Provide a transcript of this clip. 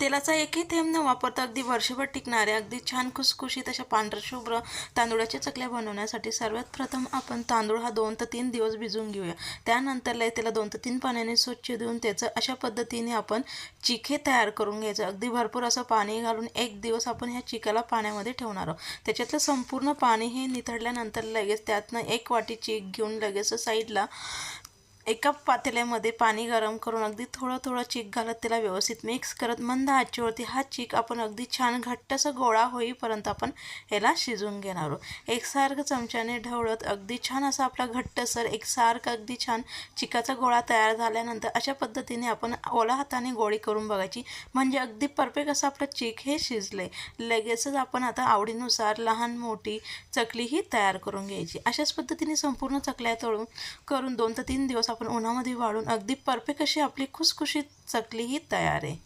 तेलाचा एकही थेंब न वापरता अगदी वर्षभर टिकणाऱ्या अगदी छान खुसखुशीत अशा पांढरशुभ्र तांदूळाच्या चकल्या बनवण्यासाठी सर्वात प्रथम आपण तांदूळ हा दोन ते तीन दिवस भिजवून घेऊया. त्यानंतर त्याला दोन ते तीन पाण्याने स्वच्छ देऊन त्याचं अशा पद्धतीने आपण चिखे तयार करून घ्यायचं. अगदी भरपूर असं पाणी घालून एक दिवस आपण ह्या चिकाला पाण्यामध्ये ठेवणार आहोत. त्याच्यातलं संपूर्ण पाणी हे निथळल्यानंतर लगेच त्यातनं एक वाटी चीक घेऊन लगेच साईडला एका पातेल्यामध्ये पाणी गरम करून अगदी थोडं थोडं चीक घालत त्याला व्यवस्थित मिक्स करत मंद आचीवरती हा चीक आपण अगदी छान घट्टसं गोळा होईपर्यंत आपण याला शिजवून घेणार आहोत. एकसारखं चमच्याने ढवळत अगदी छान असा आपला घट्टसर एकसारखं अगदी छान चिकाचा गोळा तयार झाल्यानंतर अशा पद्धतीने आपण ओला हाताने गोळी करून बघायची. म्हणजे अगदी परफेक्ट असं आपलं चीक हे शिजले लगेचच आपण आता आवडीनुसार लहान मोठी चकली ही तयार करून घ्यायची. अशाच पद्धतीने संपूर्ण चकल्या तळून करून दोन ते तीन दिवस आपण उन्हामध्ये वाळून अगदी परफेक्ट अशी आपली खुसखुशीत चकली ही तयार आहे.